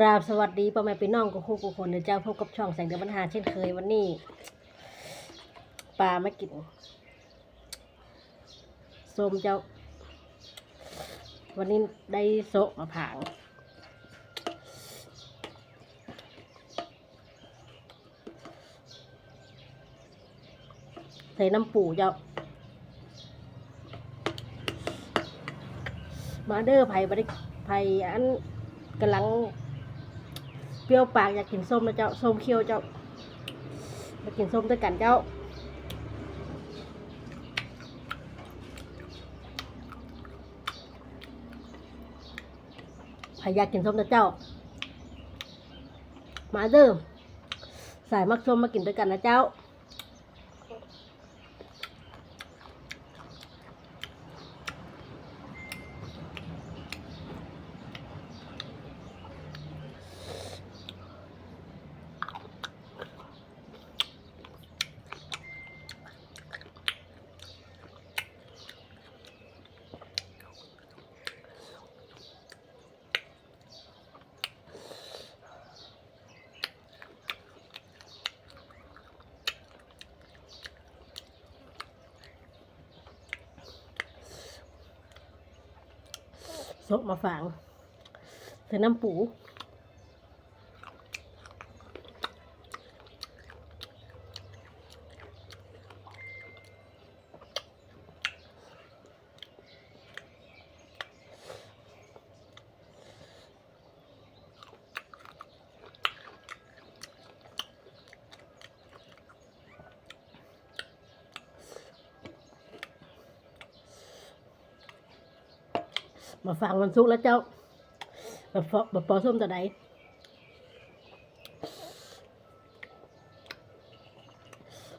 กราบสวัสดีพ่อแม่พี่น้องกุคู่กุคนเดี๋ยวเจ้าพบกับช่องแสงเดือนปัญหาเช่นเคยวันนี้ปลาไม่กินส้มเจ้า วันนี้ได้โซะมาผาง ใส่น้ำปูเจ้า มาเด้อไผ่บริไผ่อันกำลัง เปรี้ยวปากอยากกินส้มนะเจ้าส้มเคี้ยวเจ้าอยากกินส้มด้วยกันเจ้าใครอยากกินส้มนะเจ้า มาเด้อสายมักส้มมากินด้วยกันนะเจ้า ซกมาฝังใส่น้ำปู มาฟังมันสุกแล้วเจ้าแบบฟอแบบปอส้มตัวใด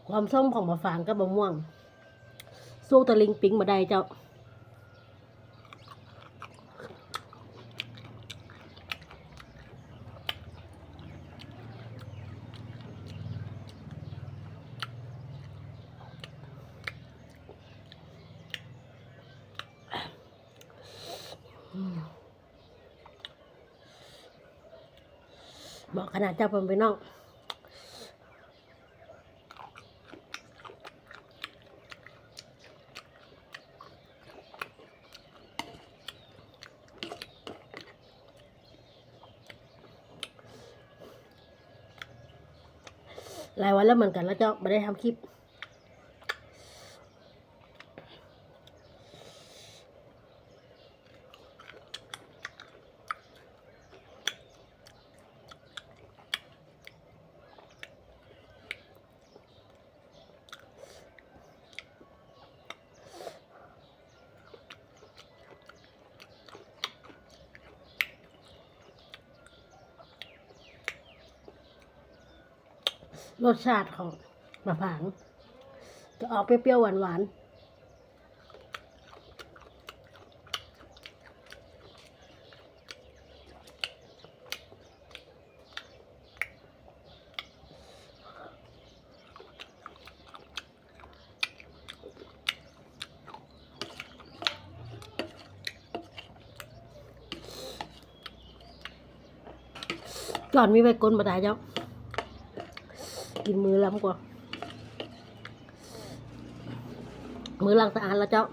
ความส้มของมาฟางกับมะม่วง สู้ตะลิงปิงมาได้เจ้า บอกขนาดเจ้าผมไปน้องหลายวันแล้วเหมือนกันแล้วเจ้าไม่ได้ทำคลิป รสชาติของมะผางจะออกเปรี้ยวๆหวานๆก่อนมีใบก้นมาได้เจ้า กินมือล้ำกว่า มือล้างสะอาดแล้วเจ้า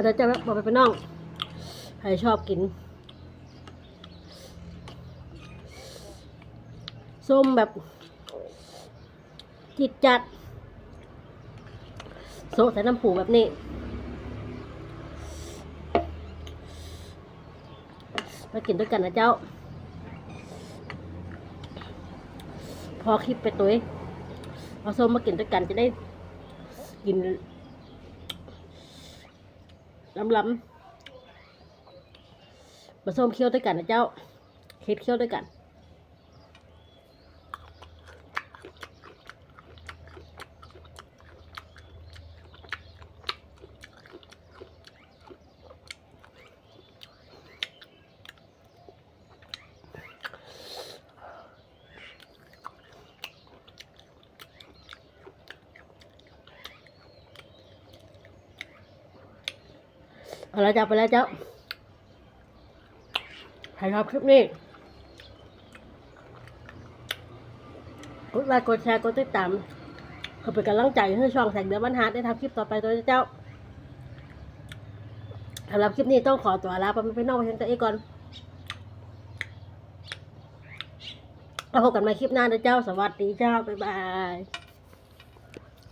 อาจจะบอกไปเป็นน้อง ใครชอบกิน ส้มแบบ จิตจัด โซใส่น้ำผูแบบนี้ มากินด้วยกันนะเจ้า พอคลิปไปตัวเองเอาส้มมากินด้วยกันจะได้กิน ล้ำลำผสมเคี่ยวด้วยกันนะเจ้าเค็ดเคี่ยวด้วยกัน เอาละจ้าไปแล้วเจ้าใครชอบคลิปนี้กดไลค์กดแชร์กดติดตามเพื่อเป็นกำลังใจให้ช่องแสงเดือนวันหาได้ทำคลิปต่อไปตัวเจ้าสำหรับคลิปนี้ต้องขอตัวลาไปพี่น้องไปเพียงตัวเองก่อนแล้วพบกันใหม่คลิปหน้านะเจ้า สวัสดีเจ้า บ๊ายบาย